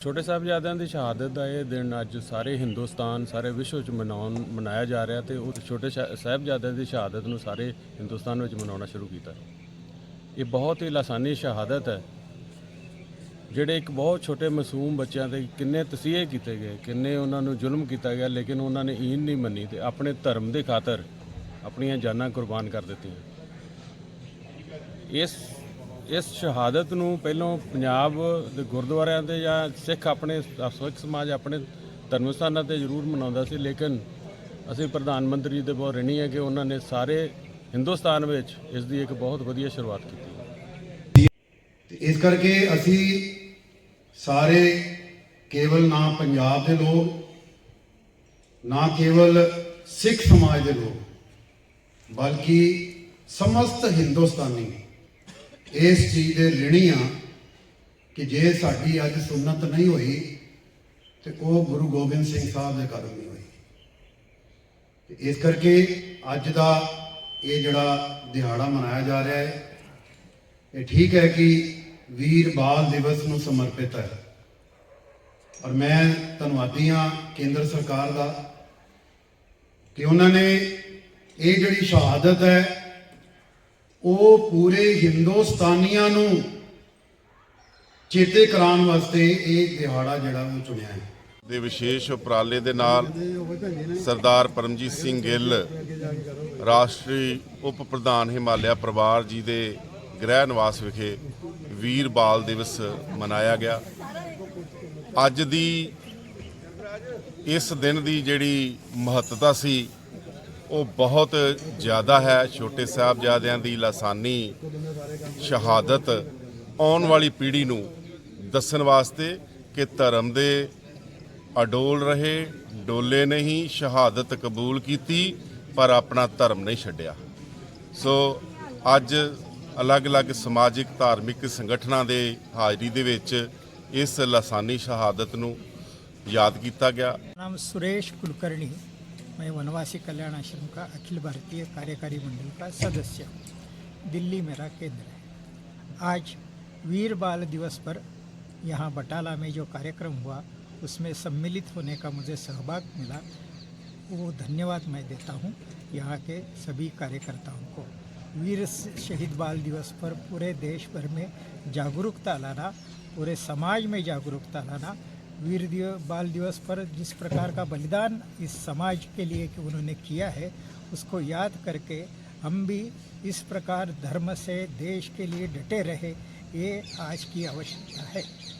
ਛੋਟੇ ਸਾਹਿਬਜ਼ਾਦਿਆਂ ਦੀ ਸ਼ਹਾਦਤ ਦਾ ਇਹ ਦਿਨ ਅੱਜ ਸਾਰੇ ਹਿੰਦੁਸਤਾਨ, ਸਾਰੇ ਵਿਸ਼ਵ 'ਚ ਮਨਾਉਣ, ਮਨਾਇਆ ਜਾ ਰਿਹਾ ਤੇ ਉਹ ਛੋਟੇ ਸ਼ਾ- ਸਾਹਿਬਜ਼ਾਦਿਆਂ ਦੀ ਸ਼ਹਾਦਤ ਨੂੰ ਸਾਰੇ ਹਿੰਦੁਸਤਾਨ ਵਿੱਚ ਮਨਾਉਣਾ ਸ਼ੁਰੂ ਕੀਤਾ। ਇਹ ਬਹੁਤ ਹੀ ਲਾਸਾਨੀ ਸ਼ਹਾਦਤ ਹੈ, ਜਿਹੜੇ ਇੱਕ ਬਹੁਤ ਛੋਟੇ ਮਾਸੂਮ ਬੱਚਿਆਂ ਤੇ ਕਿੰਨੇ ਤਸੀਹੇ ਕੀਤੇ ਗਏ, ਕਿੰਨੇ ਉਹਨਾਂ ਨੂੰ ਜ਼ੁਲਮ ਕੀਤਾ ਗਿਆ, ਲੇਕਿਨ ਉਹਨਾਂ ਨੇ ਈਨ ਨਹੀਂ ਮੰਨੀ ਤੇ ਆਪਣੇ ਧਰਮ ਦੇ ਖਾਤਰ ਆਪਣੀਆਂ ਜਾਨਾਂ ਕੁਰਬਾਨ ਕਰ ਦਿੱਤੀਆਂ। ਇਸ ਇਸ ਸ਼ਹਾਦਤ ਨੂੰ ਪਹਿਲਾਂ ਪੰਜਾਬ ਦੇ ਗੁਰਦੁਆਰਿਆਂ ਤੇ ਜਾਂ ਸਿੱਖ ਆਪਣੇ ਸਿੱਖ ਸਮਾਜ ਆਪਣੇ ਧਰਮ ਸਥਾਨਾਂ ਤੇ ਜ਼ਰੂਰ ਮਨਾਉਂਦਾ ਸੀ, ਲੇਕਿਨ ਅਸੀਂ ਪ੍ਰਧਾਨ ਮੰਤਰੀ ਦੇ ਬਹੁਤ ਰਿਣੀ ਹੈ ਕਿ ਉਹਨਾਂ ਨੇ ਸਾਰੇ ਹਿੰਦੁਸਤਾਨ ਵਿੱਚ ਇਸ ਦੀ ਇੱਕ ਬਹੁਤ ਵਧੀਆ ਸ਼ੁਰੂਆਤ ਕੀਤੀ। ਤੇ ਇਸ ਕਰਕੇ ਅਸੀਂ ਸਾਰੇ ਕੇਵਲ ਨਾ ਪੰਜਾਬ ਦੇ ਲੋਕ, ਨਾ ਕੇਵਲ ਸਿੱਖ ਸਮਾਜ ਦੇ ਲੋਕ, ਬਲਕਿ ਸਮਸਤ ਹਿੰਦੁਸਤਾਨੀ ਇਸ ਚੀਜ਼ ਦੇ ਰਿਣੀ ਆ ਕਿ ਜੇ ਸਾਡੀ ਅੱਜ ਸੁਨਤ ਨਹੀਂ ਹੋਈ ਤੇ ਉਹ ਗੁਰੂ ਗੋਬਿੰਦ ਸਿੰਘ ਸਾਹਿਬ ਦੇ ਕਾਰਨ ਨਹੀਂ ਹੋਈ। ਇਸ ਕਰਕੇ ਅੱਜ ਦਾ ਇਹ ਜਿਹੜਾ ਦਿਹਾੜਾ ਮਨਾਇਆ ਜਾ ਰਿਹਾ ਹੈ, ਇਹ ਠੀਕ ਹੈ ਕਿ ਵੀਰ ਬਾਲ ਦਿਵਸ ਨੂੰ ਸਮਰਪਿਤ ਹੈ। ਔਰ ਮੈਂ ਧੰਨਵਾਦੀ ਹਾਂ ਕੇਂਦਰ ਸਰਕਾਰ ਦਾ ਕਿ ਉਹਨਾਂ ਨੇ ਇਹ ਜਿਹੜੀ ਸ਼ਹਾਦਤ ਹੈ ਉਹ ਪੂਰੇ ਹਿੰਦੁਸਤਾਨੀਆਂ ਨੂੰ ਚੇਤੇ ਕਰਾਉਣ ਵਾਸਤੇ ਇਹ ਦਿਹਾੜਾ ਜਿਹੜਾ ਉਹ ਚੁਣਿਆ ਹੈ। ਦੇ ਵਿਸ਼ੇਸ਼ ਉਪਰਾਲੇ ਦੇ ਨਾਲ ਸਰਦਾਰ ਪਰਮਜੀਤ ਸਿੰਘ ਗਿੱਲ, ਰਾਸ਼ਟਰੀ ਉਪ ਪ੍ਰਧਾਨ ਹਿਮਾਲਿਆ ਪਰਿਵਾਰ ਜੀ ਦੇ ਗ੍ਰਹਿ ਨਿਵਾਸ ਵਿਖੇ ਵੀਰ ਬਾਲ ਦਿਵਸ ਮਨਾਇਆ ਗਿਆ। ਅੱਜ ਦੀ ਇਸ ਦਿਨ ਦੀ ਜਿਹੜੀ ਮਹੱਤਤਾ ਸੀ ਉਹ ਬਹੁਤ ਜ਼ਿਆਦਾ ਹੈ, ਛੋਟੇ ਸਾਹਿਬਜ਼ਾਦਿਆਂ ਦੀ ਲਾਸਾਨੀ ਸ਼ਹਾਦਤ ਆਉਣ ਵਾਲੀ ਪੀੜ੍ਹੀ ਨੂੰ ਦੱਸਣ ਵਾਸਤੇ ਕਿ ਧਰਮ ਦੇ ਅਡੋਲ ਰਹੇ, ਡੋਲੇ ਨਹੀਂ, ਸ਼ਹਾਦਤ ਕਬੂਲ ਕੀਤੀ, ਪਰ ਆਪਣਾ ਧਰਮ ਨਹੀਂ ਛੱਡਿਆ। ਸੋ ਅੱਜ ਅਲੱਗ-ਅਲੱਗ ਸਮਾਜਿਕ, ਧਾਰਮਿਕ ਸੰਗਠਨਾਂ ਦੇ ਹਾਜ਼ਰੀ ਦੇ ਵਿੱਚ ਇਸ ਲਾਸਾਨੀ ਸ਼ਹਾਦਤ ਨੂੰ ਯਾਦ ਕੀਤਾ ਗਿਆ। ਨਾਮ ਸੁਰੇਸ਼ ਕੁਲਕਰਣੀ। मैं वनवासी कल्याण आश्रम का अखिल भारतीय कार्यकारी मंडल का सदस्य हूँ दिल्ली मेरा केंद्र है। आज वीर बाल दिवस पर यहाँ बटाला में जो कार्यक्रम हुआ, उसमें सम्मिलित होने का मुझे सहभाग मिला, वो धन्यवाद मैं देता हूँ यहाँ के सभी कार्यकर्ताओं को। वीर शहीद बाल दिवस पर पूरे देश भर में जागरूकता लाना, पूरे समाज में जागरूकता लाना वीर दिव बाल दिवस पर जिस प्रकार का बलिदान इस समाज के लिए कि उन्होंने किया है, उसको याद करके हम भी इस प्रकार धर्म से देश के लिए डटे रहे, ये आज की आवश्यकता है।